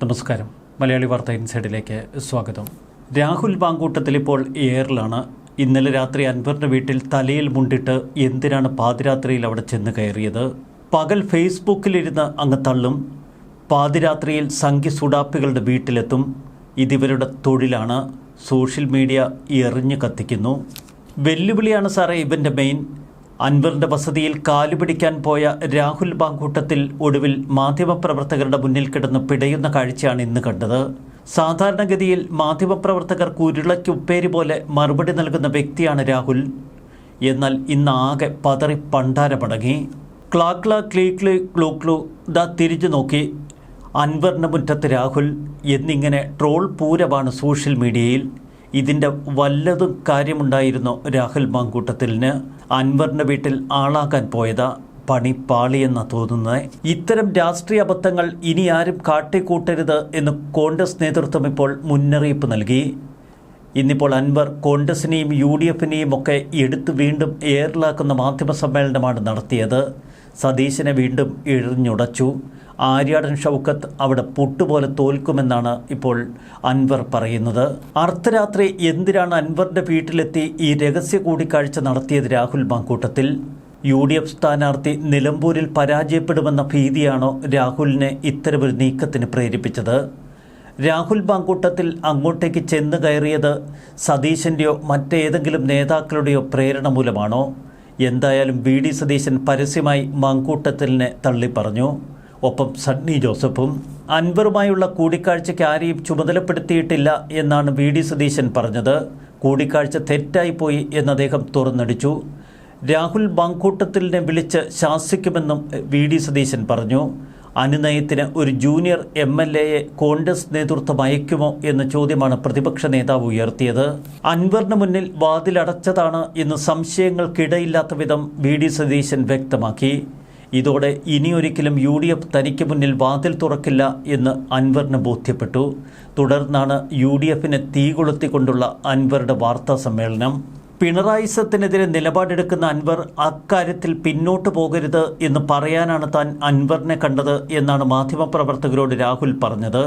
നമസ്കാരം. മലയാളി വാർത്ത ഇൻസൈഡിലേക്ക് സ്വാഗതം. രാഹുൽ ബാങ്കൂട്ടത്തിൽ ഇപ്പോൾ എയറിലാണ് ഇന്നലെ രാത്രി അൻവറിന്റെ വീട്ടിൽ തലയിൽ മുണ്ടിട്ട് എന്തിനാണ് പാതിരാത്രിയിൽ അവിടെ ചെന്ന് കയറിയത്? പകൽ ഫേസ്ബുക്കിലിരുന്ന് അങ്ങ് തള്ളും. പാതിരാത്രിയിൽ സംഖ്യ സുഡാപ്പികളുടെ വീട്ടിലെത്തും. ഇതിവരുടെ തൊഴിലാണ്. സോഷ്യൽ മീഡിയ എറിഞ്ഞു കത്തിക്കുന്നു. വെല്ലുവിളിയാണ് സാറേ ഇവന്റെ മെയിൻ അൻവറിന്റെ വസതിയിൽ കാലുപിടിക്കാൻ പോയ രാഹുൽ ബാങ്കൂട്ടത്തിൽ ഒടുവിൽ മാധ്യമപ്രവർത്തകരുടെ മുന്നിൽ കിടന്ന് പിടയുന്ന കാഴ്ചയാണ് ഇന്ന് കണ്ടത്. സാധാരണഗതിയിൽ മാധ്യമപ്രവർത്തകർ കുരുളയ്ക്ക് ഉപ്പേരി പോലെ മറുപടി നൽകുന്ന വ്യക്തിയാണ് രാഹുൽ. എന്നാൽ ഇന്ന് ആകെ പതറി പണ്ടാരമടങ്ങി. ക്ലാക്ല ക്ലീക്ലി ക്ലൂ ക്ലൂ ദാ തിരിഞ്ഞു നോക്കി. അൻവറിന് മുറ്റത്ത് രാഹുൽ. എന്നിങ്ങനെ ട്രോൾ പൂരമാണ് സോഷ്യൽ മീഡിയയിൽ. ഇതിന്റെ വല്ലതും കാര്യമുണ്ടായിരുന്നു രാഹുൽ മാങ്കൂട്ടത്തിലിന്? അൻവറിന്റെ വീട്ടിൽ ആളാക്കാൻ പോയതാ പണി പാളിയെന്ന തോന്നുന്നത് ഇത്തരം രാഷ്ട്രീയ അബദ്ധങ്ങൾ ഇനി ആരും കാട്ടിക്കൂട്ടരുത് എന്ന് കോൺഗ്രസ് നേതൃത്വം ഇപ്പോൾ മുന്നറിയിപ്പ് നൽകി. ഇന്നിപ്പോൾ അൻവർ കോൺഗ്രസിനെയും യു ഡി എഫിനെയും ഒക്കെ എടുത്ത് വീണ്ടും എയറിലാക്കുന്ന മാധ്യമ സമ്മേളനമാണ് നടത്തിയത്. സതീശനെ വീണ്ടും എഴിഞ്ഞുടച്ചു ആര്യാടൻ ഷൗക്കത്ത് അവിടെ പുട്ടുപോലെ തോൽക്കുമെന്നാണ് ഇപ്പോൾ അൻവർ പറയുന്നത്. അർദ്ധരാത്രി എന്തിനാണ് അൻവറിന്റെ വീട്ടിലെത്തി ഈ രഹസ്യ കൂടിക്കാഴ്ച നടത്തിയത് Rahul Mankoottathil? U D F സ്ഥാനാർത്ഥി നിലമ്പൂരിൽ പരാജയപ്പെടുമെന്ന ഭീതിയാണോ രാഹുലിനെ ഇത്തരമൊരു നീക്കത്തിന് പ്രേരിപ്പിച്ചത്? രാഹുൽ ബാങ്കൂട്ടത്തിൽ അങ്ങോട്ടേക്ക് ചെന്ന് കയറിയത് സതീശന്റെയോ മറ്റേതെങ്കിലും നേതാക്കളുടെയോ പ്രേരണ മൂലമാണോ? എന്തായാലും വി ഡി സതീശൻ പരസ്യമായി മങ്കൂട്ടത്തിലിനെ തള്ളിപ്പറഞ്ഞു. ഒപ്പം സണ്ണി ജോസഫും അൻവറുമായുള്ള കൂടിക്കാഴ്ചയ്ക്ക് ആരെയും ചുമതലപ്പെടുത്തിയിട്ടില്ല എന്നാണ് വി ഡി സതീശൻ പറഞ്ഞത്. കൂടിക്കാഴ്ച തെറ്റായിപ്പോയി എന്ന് അദ്ദേഹം തുറന്നടിച്ചു. രാഹുൽ മങ്കൂട്ടത്തിലിനെ വിളിച്ച് ശാസിക്കുമെന്നും വി ഡി സതീശൻ പറഞ്ഞു. അനുനയത്തിന് ഒരു ജൂനിയർ എം എൽ എയെ കോൺഗ്രസ് നേതൃത്വം അയക്കുമോ എന്ന ചോദ്യമാണ് പ്രതിപക്ഷ നേതാവ് ഉയർത്തിയത്. അൻവറിന് മുന്നിൽ വാതിലടച്ചതാണ് എന്ന് സംശയങ്ങൾക്കിടയില്ലാത്ത വിധം വി ഡി സതീശൻ വ്യക്തമാക്കി. ഇതോടെ ഇനിയൊരിക്കലും യു ഡി എഫ് തനിക്ക് മുന്നിൽ വാതിൽ തുറക്കില്ല എന്ന് അൻവറിന് ബോധ്യപ്പെട്ടു. തുടർന്നാണ് യു ഡി എഫിനെ തീ കൊളുത്തിക്കൊണ്ടുള്ള അൻവറുടെ വാർത്താ സമ്മേളനം. പിണറായിസത്തിനെതിരെ നിലപാടെടുക്കുന്ന അൻവർ അക്കാര്യത്തിൽ പിന്നോട്ട് പോകരുത് എന്ന് പറയാനാണ് താൻ അൻവറിനെ കണ്ടത് എന്നാണ് മാധ്യമപ്രവർത്തകരോട് രാഹുൽ പറഞ്ഞത്.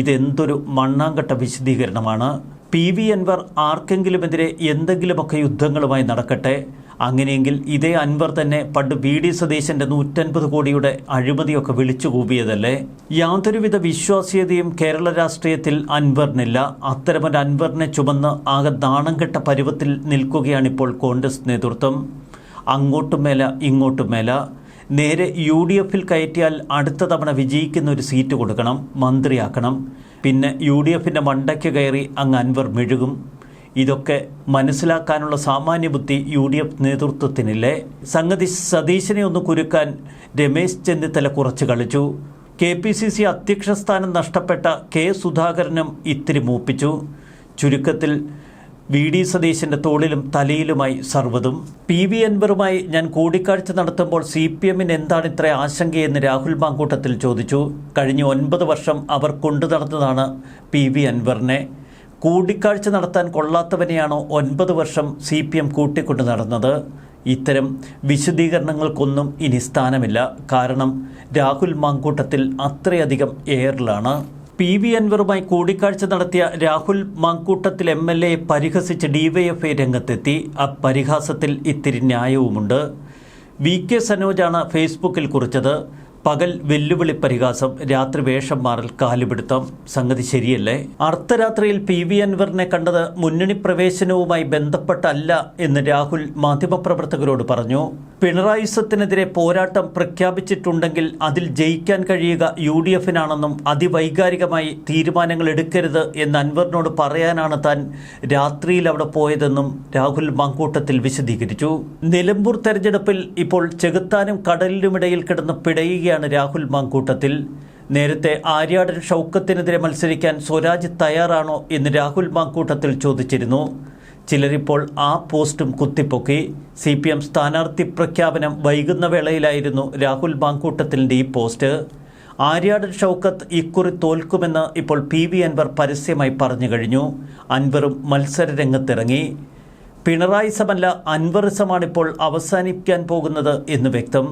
ഇതെന്തൊരു മണ്ണാങ്കട്ട വിശദീകരണമാണ്. പി വി അൻവർ ആർക്കെങ്കിലുമെതിരെ എന്തെങ്കിലുമൊക്കെ യുദ്ധങ്ങളുമായി നടക്കട്ടെ? അങ്ങനെയെങ്കിൽ ഇതേ അൻവർ തന്നെ പണ്ട് വി ഡി സതീശന്റെ നൂറ്റൻപത് കോടിയുടെ അഴിമതിയൊക്കെ വിളിച്ചു കൂവിയതല്ലേ യാതൊരുവിധ വിശ്വാസ്യതയും കേരള രാഷ്ട്രീയത്തിൽ അൻവറിനില്ല. അത്തരമൊരു അൻവറിനെ ചുമന്ന് ആകെ നാണം കെട്ട പരുവത്തിൽ നിൽക്കുകയാണിപ്പോൾ കോൺഗ്രസ് നേതൃത്വം. അങ്ങോട്ടും മേല ഇങ്ങോട്ടും മേല. നേരെ യു ഡി എഫിൽ കയറ്റിയാൽ അടുത്ത തവണ വിജയിക്കുന്ന ഒരു സീറ്റ് കൊടുക്കണം മന്ത്രിയാക്കണം. പിന്നെ യു ഡി എഫിന്റെ മണ്ടയ്ക്ക് കയറി അങ്ങ് അൻവർ മെഴുകും. ഇതൊക്കെ മനസ്സിലാക്കാനുള്ള സാമാന്യ ബുദ്ധി യു ഡി എഫ് നേതൃത്വത്തിനില്ലേ? സംഗതി സതീശനെ ഒന്ന് കുരുക്കാൻ രമേശ് ചെന്നിത്തല കുറച്ച് കളിച്ചു. കെ പി സി സി അധ്യക്ഷ സ്ഥാനം നഷ്ടപ്പെട്ട കെ സുധാകരനും ഇത്തിരി മൂപ്പിച്ചു. ചുരുക്കത്തിൽ വി ഡി സതീശന്റെ തോളിലും തലയിലുമായി സർവതും. പി വി അൻവറുമായി ഞാൻ കൂടിക്കാഴ്ച നടത്തുമ്പോൾ സി പി എമ്മിന് എന്താണ് ഇത്ര ആശങ്കയെന്ന് രാഹുൽ മാങ്കൂട്ടത്തിൽ ചോദിച്ചു. കഴിഞ്ഞ ഒൻപത് വർഷം അവർ കൊണ്ടു നടന്നതാണ് പി വി അൻവറിനെ. കൂടിക്കാഴ്ച നടത്താൻ കൊള്ളാത്തവനെയാണോ ഒൻപത് വർഷം സി പി എം കൂട്ടിക്കൊണ്ട് നടന്നത്. ഇത്തരം വിശദീകരണങ്ങൾക്കൊന്നും ഇനി സ്ഥാനമില്ല. കാരണം രാഹുൽ മാങ്കൂട്ടത്തിൽ അത്രയധികം എയറിലാണ് പി വി അൻവറുമായി കൂടിക്കാഴ്ച നടത്തിയ Rahul Mankoottathil M L A പരിഹസിച്ച് ഡിവൈഎഫ്ഐ രംഗത്തെത്തി. ആ പരിഹാസത്തിൽ ഇത്തിരി ന്യായവുമുണ്ട്. വി കെ സനോജാണ് ഫേസ്ബുക്കിൽ കുറിച്ചത്. പകൽ വെല്ലുവിളി പരിഹാസം രാത്രി വേഷം മാറൽ കാലുപിടുത്തം. സംഗതി ശരിയല്ലേ? അർദ്ധരാത്രിയിൽ പി വി അൻവറിനെ കണ്ടത് മുന്നണി പ്രവേശനവുമായി ബന്ധപ്പെട്ടല്ല എന്ന് രാഹുൽ മാധ്യമപ്രവർത്തകരോട് പറഞ്ഞു. പിണറായിസത്തിനെതിരെ പോരാട്ടം പ്രഖ്യാപിച്ചിട്ടുണ്ടെങ്കിൽ അതിൽ ജയിക്കാൻ കഴിയുക യു ഡി എഫിനാണെന്നും അതിവൈകാരികമായി തീരുമാനങ്ങൾ എടുക്കരുത് എന്ന് അൻവറിനോട് പറയാനാണ് താൻ രാത്രിയിൽ അവിടെ പോയതെന്നും രാഹുൽ മങ്കൂട്ടത്തിൽ വിശദീകരിച്ചു. നിലമ്പൂർ തെരഞ്ഞെടുപ്പിൽ ഇപ്പോൾ ചെകുത്താനും കടലിനുമിടയിൽ കിടന്ന് പിടയുകയാണ് രാഹുൽ മങ്കൂട്ടത്തിൽ. നേരത്തെ ആര്യാടൻ ഷൗക്കത്തിനെതിരെ മത്സരിക്കാൻ സ്വരാജ് തയ്യാറാണോ എന്ന് രാഹുൽ മാങ്കൂട്ടത്തിൽ ചോദിച്ചിരുന്നു. ചിലരിപ്പോൾ ആ പോസ്റ്റും കുത്തിപ്പൊക്കി. സി പി എം സ്ഥാനാർത്ഥി പ്രഖ്യാപനം വൈകുന്ന വേളയിലായിരുന്നു രാഹുൽ ബാങ്കൂട്ടത്തിന്റെ ഈ പോസ്റ്റ്. ആര്യാടൻ ഷൗക്കത്ത് ഇക്കുറി തോൽക്കുമെന്ന് ഇപ്പോൾ പി വി അൻവർ പരസ്യമായി പറഞ്ഞു കഴിഞ്ഞു. അൻവറും മത്സര രംഗത്തിറങ്ങി പിണറായിസമല്ല അൻവറിസമാണിപ്പോൾ അവസാനിക്കാൻ പോകുന്നത് എന്ന് വ്യക്തം.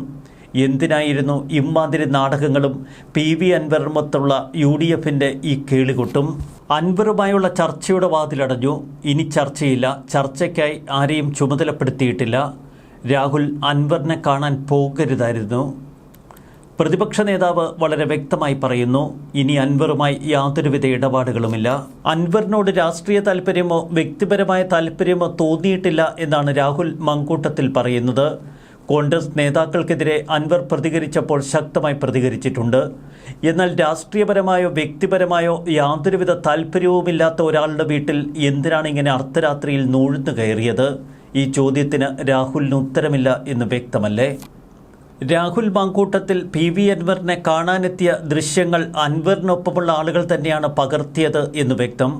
എന്തിനായിരുന്നു ഇമ്മാതിരി നാടകങ്ങളും പി വി അൻവറുമൊത്തുള്ള യു ഡി എഫിന്റെ ഈ കേളികൊട്ടും? അൻവറുമായുള്ള ചർച്ചയുടെ വാതിലടഞ്ഞു. ഇനി ചർച്ചയില്ല. ചർച്ചയ്ക്കായി ആരെയും ചുമതലപ്പെടുത്തിയിട്ടില്ല. രാഹുൽ അൻവറിനെ കാണാൻ പോകരുതായിരുന്നു. പ്രതിപക്ഷ നേതാവ് വളരെ വ്യക്തമായി പറയുന്നു ഇനി അൻവറുമായി യാതൊരുവിധ ഇടപാടുകളുമില്ല. അൻവറിനോട് രാഷ്ട്രീയ താല്പര്യമോ വ്യക്തിപരമായ താല്പര്യമോ തോന്നിയിട്ടില്ല എന്നാണ് രാഹുൽ മങ്കൂട്ടത്തിൽ പറയുന്നത്. കോൺഗ്രസ് നേതാക്കൾക്കെതിരെ അൻവർ പ്രതികരിച്ചപ്പോൾ ശക്തമായി പ്രതികരിച്ചിട്ടുണ്ട്. എന്നാൽ രാഷ്ട്രീയപരമായോ വ്യക്തിപരമായോ യാതൊരുവിധ താല്പര്യവുമില്ലാത്ത ഒരാളുടെ വീട്ടിൽ എന്തിനാണ് ഇങ്ങനെ അർദ്ധരാത്രിയിൽ നൂഴ്ന്നു കയറിയത്? ഈ ചോദ്യത്തിന് രാഹുലിന് ഉത്തരമില്ല എന്ന് വ്യക്തമല്ലേ? രാഹുൽ മാങ്കൂട്ടത്തിൽ പി വി അൻവറിനെ കാണാനെത്തിയ ദൃശ്യങ്ങൾ അൻവറിനൊപ്പമുള്ള ആളുകൾ തന്നെയാണ് പകർത്തിയത് എന്ന് വ്യക്തം.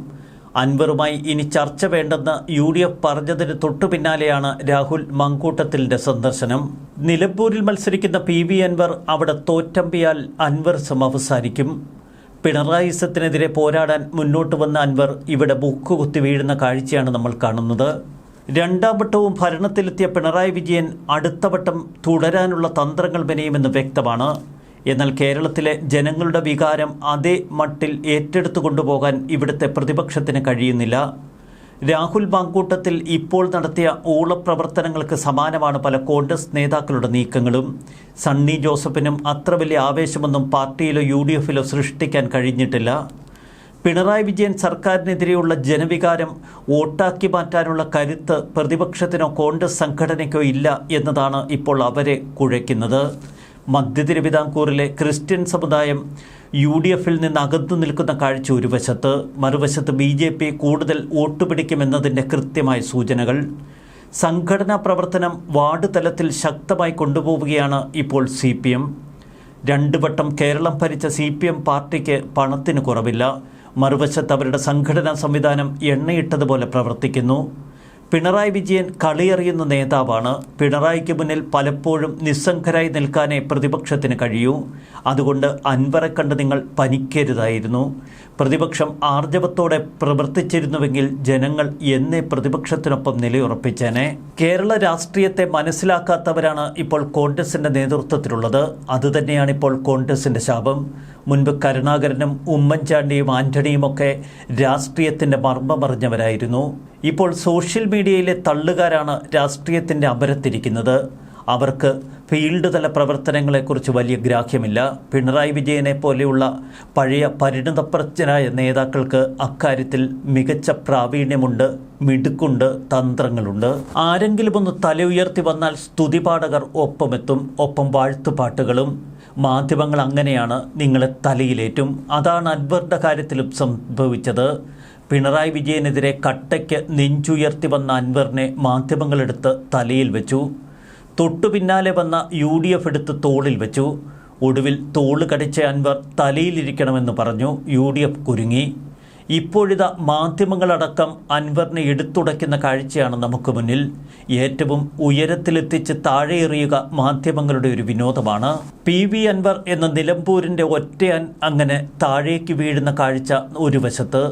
അൻവറുമായി ഇനി ചർച്ച വേണ്ടെന്ന് യു ഡി എഫ് പറഞ്ഞതിന് തൊട്ടു പിന്നാലെയാണ് രാഹുൽ മങ്കൂട്ടത്തിലിന്റെ സന്ദർശനം. നിലമ്പൂരിൽ മത്സരിക്കുന്ന പി വി അൻവർ അവിടെ തോറ്റമ്പിയാൽ അൻവർ അവസാനിക്കും പിണറായിസത്തിനെതിരെ പോരാടാൻ മുന്നോട്ട് വന്ന അൻവർ ഇവിടെ ബുക്കുകുത്തി വീഴുന്ന കാഴ്ചയാണ് നമ്മൾ കാണുന്നത്. രണ്ടാം വട്ടവും ഭരണത്തിലെത്തിയ പിണറായി വിജയൻ അടുത്ത വട്ടം തുടരാനുള്ള തന്ത്രങ്ങൾ മെനയുമെന്ന് വ്യക്തമാണ്. എന്നാൽ കേരളത്തിലെ ജനങ്ങളുടെ വികാരം അതേ മട്ടിൽ ഏറ്റെടുത്തു കൊണ്ടുപോകാൻ ഇവിടുത്തെ പ്രതിപക്ഷത്തിന് കഴിയുന്നില്ല. രാഹുൽ മാങ്കൂട്ടത്തിൽ ഇപ്പോൾ നടത്തിയ ഊളപ്രവർത്തനങ്ങൾക്ക് സമാനമാണ് പല കോൺഗ്രസ് നേതാക്കളുടെ നീക്കങ്ങളും. സണ്ണി ജോസഫിനും അത്ര വലിയ ആവേശമൊന്നും പാർട്ടിയിലോ യു ഡി എഫിലോ സൃഷ്ടിക്കാൻ കഴിഞ്ഞിട്ടില്ല. പിണറായി വിജയൻ സർക്കാരിനെതിരെയുള്ള ജനവികാരം വോട്ടാക്കി മാറ്റാനുള്ള കരുത്ത് പ്രതിപക്ഷത്തിനോ കോൺഗ്രസ് സംഘടനയ്ക്കോ ഇല്ല എന്നതാണ് ഇപ്പോൾ അവരെ കുഴയ്ക്കുന്നത്. മധ്യ തിരുവിതാംകൂറിലെ ക്രിസ്ത്യൻ സമുദായം യു ഡി എഫിൽ നിന്ന് അകന്നു നിൽക്കുന്ന കാഴ്ച ഒരു വശത്ത് മറുവശത്ത് ബി ജെ പി കൂടുതൽ വോട്ട് പിടിക്കുമെന്നതിന്റെ കൃത്യമായ സൂചനകൾ. സംഘടനാ പ്രവർത്തനം വാർഡ് തലത്തിൽ ശക്തമായി കൊണ്ടുപോവുകയാണ് ഇപ്പോൾ സി പി എം. രണ്ടു വട്ടം കേരളം ഭരിച്ച സി പി എം പാർട്ടിക്ക് പണത്തിന് കുറവില്ല. മറുവശത്ത് അവരുടെ സംഘടനാ സംവിധാനം എണ്ണയിട്ടതുപോലെ പ്രവർത്തിക്കുന്നു. പിണറായി വിജയൻ കളിയറിയുന്ന നേതാവാണ്. പിണറായിക്ക് മുന്നിൽ പലപ്പോഴും നിസ്സംഗരായി നിൽക്കാനേ പ്രതിപക്ഷത്തിന് കഴിയൂ. അതുകൊണ്ട് അൻവറെ കണ്ട് നിങ്ങൾ പനിക്കരുതായിരുന്നു. പ്രതിപക്ഷം ആർജവത്തോടെ പ്രവർത്തിച്ചിരുന്നുവെങ്കിൽ ജനങ്ങൾ എന്നെ പ്രതിപക്ഷത്തിനൊപ്പം നിലയുറപ്പിച്ചേനെ. കേരള രാഷ്ട്രീയത്തെ മനസ്സിലാക്കാത്തവരാണ് ഇപ്പോൾ കോൺഗ്രസിന്റെ നേതൃത്വത്തിലുള്ളത്. അതുതന്നെയാണ് ഇപ്പോൾ കോൺഗ്രസിന്റെ ശാപം. മുൻപ് കരുണാകരനും ഉമ്മൻചാണ്ടിയും ആന്റണിയുമൊക്കെ രാഷ്ട്രീയത്തിന്റെ മർമ്മമറിഞ്ഞവരായിരുന്നു. ഇപ്പോൾ സോഷ്യൽ മീഡിയയിലെ തള്ളുകാരാണ് രാഷ്ട്രീയത്തിന്റെ അപരത്തിരിക്കുന്നത് അവർക്ക് ഫീൽഡ് തല പ്രവർത്തനങ്ങളെക്കുറിച്ച് വലിയ ഗ്രാഹ്യമില്ല. പിണറായി വിജയനെ പോലെയുള്ള പഴയ പരിണിതപ്രജ്ഞരായ നേതാക്കൾക്ക് അക്കാര്യത്തിൽ മികച്ച പ്രാവീണ്യമുണ്ട് മിടുക്കുണ്ട് തന്ത്രങ്ങളുണ്ട്. ആരെങ്കിലും ഒന്ന് തല ഉയർത്തി വന്നാൽ സ്തുതിപാഠകർ ഒപ്പമെത്തും ഒപ്പം വാഴ്ത്തുപാട്ടുകളും. മാധ്യമങ്ങൾ അങ്ങനെയാണ് നിങ്ങളെ തലയിലേറ്റും. അതാണ് അൻവറിന്റെ കാര്യത്തിലും സംഭവിച്ചത്. പിണറായി വിജയനെതിരെ കട്ടയ്ക്ക് നെഞ്ചുയർത്തി വന്ന അൻവറിനെ മാധ്യമങ്ങളെടുത്ത് തലയിൽ വെച്ചു. തൊട്ടു പിന്നാലെ വന്ന യു ഡി എഫ് എടുത്ത് തോളിൽ വെച്ചു. ഒടുവിൽ തോൾ കടിച്ച അൻവർ തലയിലിരിക്കണമെന്ന് പറഞ്ഞു. യു ഡി എഫ് കുരുങ്ങി. ഇപ്പോഴിത മാധ്യമങ്ങളടക്കം അൻവറിനെ എടുത്തുടയ്ക്കുന്ന കാഴ്ചയാണ് നമുക്ക് മുന്നിൽ. ഏറ്റവും ഉയരത്തിലെത്തിച്ച് താഴെയെറിയുക മാധ്യമങ്ങളുടെ ഒരു വിനോദമാണ്. പി വി അൻവർ എന്ന നിലമ്പൂരിന്റെ ഒറ്റയാൻ അങ്ങനെ താഴേക്ക് വീഴുന്ന കാഴ്ച ഒരു വശത്ത്.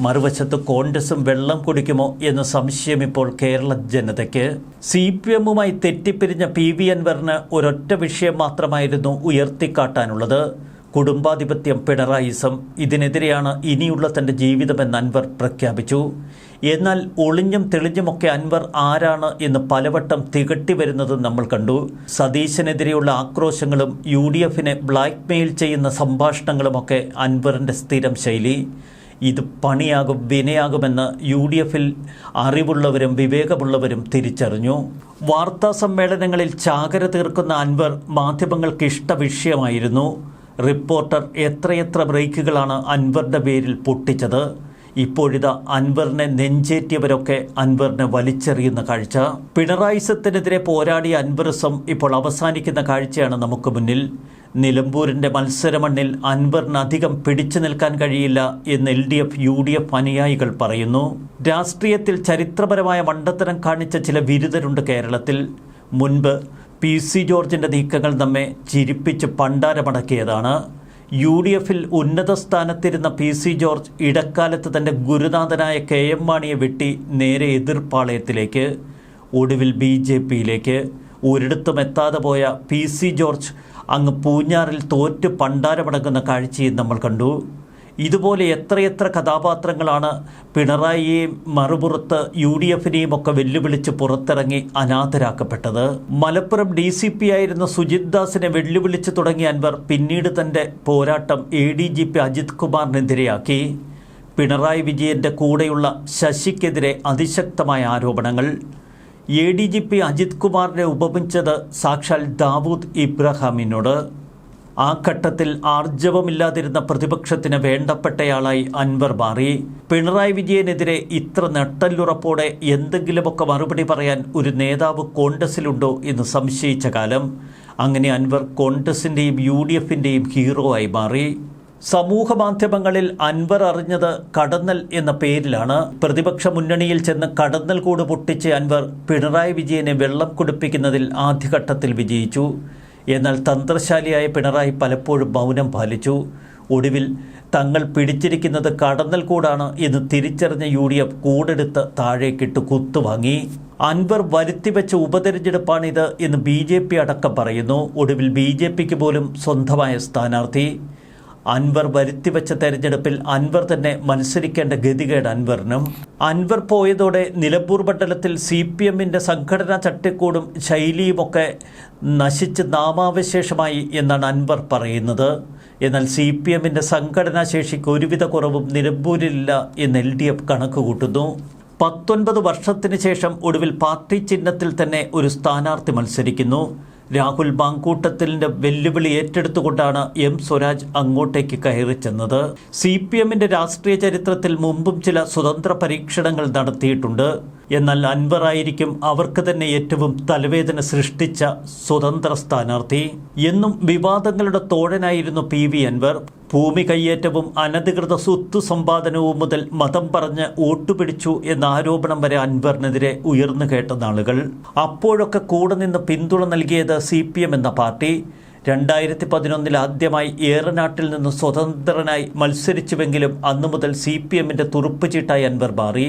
മറുവശത്ത് കോൺഗ്രസും വെള്ളം കുടിക്കുമോ എന്ന സംശയം ഇപ്പോൾ കേരള ജനതയ്ക്ക്. സി പി എമ്മുമായി തെറ്റിപ്പിരിഞ്ഞ പി വി അൻവറിന് ഒരൊറ്റ വിഷയം മാത്രമായിരുന്നു ഉയർത്തിക്കാട്ടാനുള്ളത്. കുടുംബാധിപത്യം പിണറായിസം ഇതിനെതിരെയാണ് ഇനിയുള്ള തന്റെ ജീവിതമെന്ന് അൻവർ പ്രഖ്യാപിച്ചു. എന്നാൽ ഒളിഞ്ഞും തെളിഞ്ഞുമൊക്കെ അൻവർ ആരാണ് എന്ന് പലവട്ടം തികട്ടി വരുന്നത് നമ്മൾ കണ്ടു. സതീശനെതിരെയുള്ള ആക്രോശങ്ങളും യു ഡി എഫിനെ ബ്ലാക്ക്മെയിൽ ചെയ്യുന്ന സംഭാഷണങ്ങളുമൊക്കെ അൻവറിന്റെ സ്ഥിരം ശൈലി. ഇത് പണിയാകും വിനയാകുമെന്ന് യു ഡി എഫിൽ അറിവുള്ളവരും വിവേകമുള്ളവരും തിരിച്ചറിഞ്ഞു. വാർത്താ സമ്മേളനങ്ങളിൽ ചാകര തീർക്കുന്ന അൻവർ മാധ്യമങ്ങൾക്ക് ഇഷ്ട വിഷയമായിരുന്നു. റിപ്പോർട്ടർ എത്രയെത്ര ബ്രേക്കുകളാണ് അൻവറിന്റെ പേരിൽ പൊട്ടിച്ചത്. ഇപ്പോഴിതാ അൻവറിനെ നെഞ്ചേറ്റിയവരൊക്കെ അൻവറിനെ വലിച്ചെറിയുന്ന കാഴ്ച. പിണറായിസത്തിനെതിരെ പോരാടിയ അൻവറിസം ഇപ്പോൾ അവസാനിക്കുന്ന കാഴ്ചയാണ് നമുക്ക് മുന്നിൽ. നിലമ്പൂരിന്റെ മത്സരമണ്ണിൽ അൻവറിനധികം പിടിച്ചു നിൽക്കാൻ കഴിയില്ല എന്ന് L D F U D F അനുയായികൾ പറയുന്നു. രാഷ്ട്രീയത്തിൽ ചരിത്രപരമായ മണ്ടത്തരം കാണിച്ച ചില ബിരുദരുണ്ട് കേരളത്തിൽ. മുൻപ് പി സി ജോർജിന്റെ നീക്കങ്ങൾ നമ്മെ ചിരിപ്പിച്ച് പണ്ടാരമടക്കിയതാണ്. യു ഡി എഫിൽ ഉന്നത സ്ഥാനത്തിരുന്ന പി സി ജോർജ് ഇടക്കാലത്ത് തന്റെ ഗുരുനാഥനായ കെ എം മാണിയെ വെട്ടി നേരെ എതിർപ്പാളയത്തിലേക്ക് ഒടുവിൽ ബി ജെ പിയിലേക്ക്. ഒരിടത്തും എത്താതെ പോയ പി സി ജോർജ് അങ്ങ് പൂഞ്ഞാറിൽ തോറ്റ് പണ്ടാരമടങ്ങുന്ന കാഴ്ചയും നമ്മൾ കണ്ടു. ഇതുപോലെ എത്രയെത്ര കഥാപാത്രങ്ങളാണ് പിണറായിയെയും മറുപുറത്ത് യു ഡി എഫിനെയും ഒക്കെ വെല്ലുവിളിച്ച് പുറത്തിറങ്ങി അനാഥരാക്കപ്പെട്ടത്. മലപ്പുറം ഡി സി പി ആയിരുന്ന സുജിത് ദാസിനെ വെല്ലുവിളിച്ച് തുടങ്ങിയ അൻവർ പിന്നീട് തന്റെ പോരാട്ടം A D G P Ajith കുമാറിനെതിരെയാക്കി. Pinarayi വിജയന്റെ കൂടെയുള്ള ശശിക്കെതിരെ അതിശക്തമായ ആരോപണങ്ങൾ. A D G P Ajith കുമാറിനെ ഉപമിച്ചത് സാക്ഷാൽ ദാവൂദ് ഇബ്രാഹാമിനോട്. ആ ഘട്ടത്തിൽ ആർജവമില്ലാതിരുന്ന പ്രതിപക്ഷത്തിന് വേണ്ടപ്പെട്ടയാളായി അൻവർ മാറി. പിണറായി വിജയനെതിരെ ഇത്ര നട്ടല്ലുറപ്പോടെ എന്തെങ്കിലുമൊക്കെ മറുപടി പറയാൻ ഒരു നേതാവ് കോൺഗ്രസിലുണ്ടോ എന്ന് സംശയിച്ച കാലം. അങ്ങനെ അൻവർ കോൺഗ്രസിന്റെയും യു ഡി എഫിന്റെയും ഹീറോ ആയി മാറി. സമൂഹ മാധ്യമങ്ങളിൽ അൻവർ അറിഞ്ഞത് കടന്നൽ എന്ന പേരിലാണ്. പ്രതിപക്ഷ മുന്നണിയിൽ ചെന്ന് കടന്നൽ കൂട് പൊട്ടിച്ച് അൻവർ പിണറായി വിജയനെ വെള്ളം കുടിപ്പിക്കുന്നതിൽ ആദ്യഘട്ടത്തിൽ വിജയിച്ചു. എന്നാൽ തന്ത്രശാലിയായ പിണറായി പലപ്പോഴും മൗനം പാലിച്ചു. ഒടുവിൽ തങ്ങൾ പിടിച്ചിരിക്കുന്നത് കടന്നൽ കൂടാണ് എന്ന് തിരിച്ചറിഞ്ഞ യു ഡി എഫ് കൂടെടുത്ത് താഴേക്കിട്ട് കുത്തുവാങ്ങി. അൻവർ വരുത്തിവെച്ച ഉപതെരഞ്ഞെടുപ്പാണിത് എന്ന് ബി ജെ പി അടക്കം പറയുന്നു. ഒടുവിൽ ബി ജെ പിക്ക് പോലും സ്വന്തമായ സ്ഥാനാർത്ഥി. അൻവർ വരുത്തിവെച്ച തെരഞ്ഞെടുപ്പിൽ അൻവർ തന്നെ മത്സരിക്കേണ്ട ഗതികേട് അൻവറിനും. അൻവർ പോയതോടെ നിലമ്പൂർ മണ്ഡലത്തിൽ സി പി എമ്മിന്റെ സംഘടനാ ചട്ടിക്കൂടും ശൈലിയുമൊക്കെ നശിച്ച് നാമാവശേഷമായി എന്നാണ് അൻവർ പറയുന്നത്. എന്നാൽ സി പി എമ്മിന്റെ സംഘടനാ ശേഷിക്ക് ഒരുവിധ കുറവും നിലമ്പൂരിലില്ല എന്ന് എൽ ഡി എഫ് കണക്ക് കൂട്ടുന്നു പത്തൊൻപത് വർഷത്തിന് ശേഷം ഒടുവിൽ പാർട്ടി ചിഹ്നത്തിൽ തന്നെ ഒരു സ്ഥാനാർത്ഥി മത്സരിക്കുന്നു. രാഹുൽ ബാങ്കൂട്ടത്തിലിന്റെ വെല്ലുവിളി ഏറ്റെടുത്തുകൊണ്ടാണ് എം സ്വരാജ് അങ്ങോട്ടേക്ക് കയറി ചെന്നത്. സി പി എമ്മിന്റെ രാഷ്ട്രീയ ചരിത്രത്തിൽ മുമ്പും ചില സ്വതന്ത്ര പരീക്ഷണങ്ങൾ നടത്തിയിട്ടുണ്ട്. എന്നാൽ അൻവർ ആയിരിക്കും അവർക്ക് തന്നെ ഏറ്റവും തലവേദന സൃഷ്ടിച്ച സ്വതന്ത്ര സ്ഥാനാർത്ഥി. എന്നും വിവാദങ്ങളുടെ തോഴനായിരുന്നു പി വി അൻവർ. ഭൂമി കയ്യേറ്റവും അനധികൃത സ്വത്ത് സമ്പാദനവും മുതൽ മതം പറഞ്ഞ് വോട്ടുപിടിച്ചു എന്ന ആരോപണം വരെ അൻവറിനെതിരെ ഉയർന്നു കേട്ട നാളുകൾ. അപ്പോഴൊക്കെ കൂടെ നിന്ന് പിന്തുണ നൽകിയത് സി എന്ന പാർട്ടി. രണ്ടായിരത്തി പതിനൊന്നിൽ ആദ്യമായി ഏറനാട്ടിൽ നിന്ന് സ്വതന്ത്രനായി മത്സരിച്ചുവെങ്കിലും അന്നു മുതൽ സി പി എമ്മിന്റെ തുറുപ്പുചീട്ടായി അൻവർ മാറി.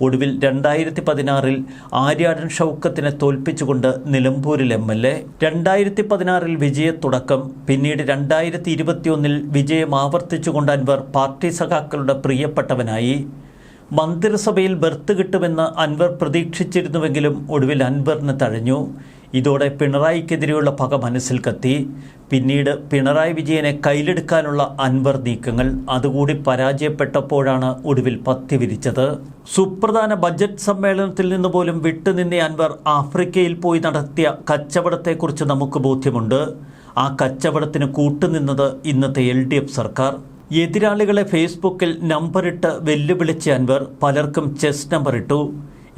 ഒടുവിൽ രണ്ടായിരത്തി പതിനാറിൽ ആര്യാടൻ ഷൗക്കത്തിനെ തോൽപ്പിച്ചുകൊണ്ട് നിലമ്പൂരിൽ എം എൽ എ. രണ്ടായിരത്തി പതിനാറിൽ വിജയത്തുടക്കം പിന്നീട് രണ്ടായിരത്തി ഇരുപത്തിയൊന്നിൽ വിജയം ആവർത്തിച്ചുകൊണ്ട് അൻവർ പാർട്ടി സഖാക്കളുടെ പ്രിയപ്പെട്ടവനായി. മന്ത്രിസഭയിൽ ബർത്ത് കിട്ടുമെന്ന് അൻവർ പ്രതീക്ഷിച്ചിരുന്നുവെങ്കിലും ഒടുവിൽ അൻവറിന് തഴഞ്ഞു. ഇതോടെ പിണറായിക്കെതിരെയുള്ള പക മനസ്സിൽ കത്തി. പിന്നീട് പിണറായി വിജയനെ കയ്യിലെടുക്കാനുള്ള അൻവർ നീക്കങ്ങൾ അതുകൂടി പരാജയപ്പെട്ടപ്പോഴാണ് ഒടുവിൽ പത്തി വിരിച്ചത്. സുപ്രധാന ബജറ്റ് സമ്മേളനത്തിൽ നിന്ന് പോലും വിട്ടുനിന്ന അൻവർ ആഫ്രിക്കയിൽ പോയി നടത്തിയ കച്ചവടത്തെക്കുറിച്ച് നമുക്ക് ബോധ്യമുണ്ട്. ആ കച്ചവടത്തിന് കൂട്ടുനിന്നത് ഇന്നത്തെ എൽ ഡി എഫ് സർക്കാർ. എതിരാളികളെ ഫേസ്ബുക്കിൽ നമ്പറിട്ട് വെല്ലുവിളിച്ച അൻവർ പലർക്കും ചെസ് നമ്പർ ഇട്ടു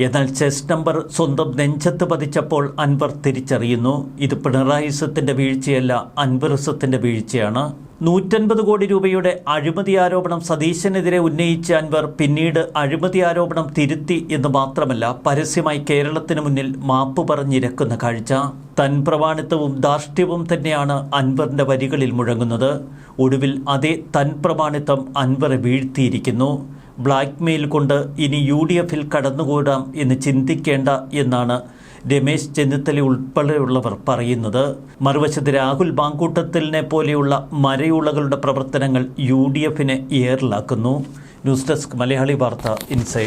എന്നാൽ ചെസ് നമ്പർ സ്വന്തം നെഞ്ചത്ത് പതിച്ചപ്പോൾ അൻവർ തിരിച്ചറിയുന്നു. ഇത് പിണറായിസത്തിന്റെ വീഴ്ചയല്ല അൻവറിസത്തിന്റെ വീഴ്ചയാണ്. നൂറ്റൻപത് കോടി രൂപയുടെ അഴിമതി ആരോപണം സതീശനെതിരെ ഉന്നയിച്ച അൻവർ പിന്നീട് അഴിമതി ആരോപണം തിരുത്തി എന്ന് മാത്രമല്ല പരസ്യമായി കേരളത്തിന് മുന്നിൽ മാപ്പ് പറഞ്ഞിരക്കുന്ന കാഴ്ച. തൻ പ്രമാണിത്വവും ധാർഷ്ട്യവും തന്നെയാണ് അൻവറിന്റെ വരികളിൽ മുഴങ്ങുന്നത്. ഒടുവിൽ അതേ തൻ പ്രമാണിത്വം അൻവറെ വീഴ്ത്തിയിരിക്കുന്നു. ബ്ലാക്ക് മെയിൽ കൊണ്ട് ഇനി യു ഡി എഫിൽ കടന്നുകൂടാം എന്ന് ചിന്തിക്കേണ്ട എന്നാണ് രമേശ് ചെന്നിത്തല ഉൾപ്പെടെയുള്ളവർ പറയുന്നത്. മറുവശത്ത് രാഹുൽ ബാങ്കൂട്ടത്തിലിനെ പോലെയുള്ള മരയുളകളുടെ പ്രവർത്തനങ്ങൾ യു ഡി എഫിനെ ഏറിലാക്കുന്നു. ന്യൂസ് ഡെസ്ക് മലയാളി വാർത്ത ഇൻസൈഡ്.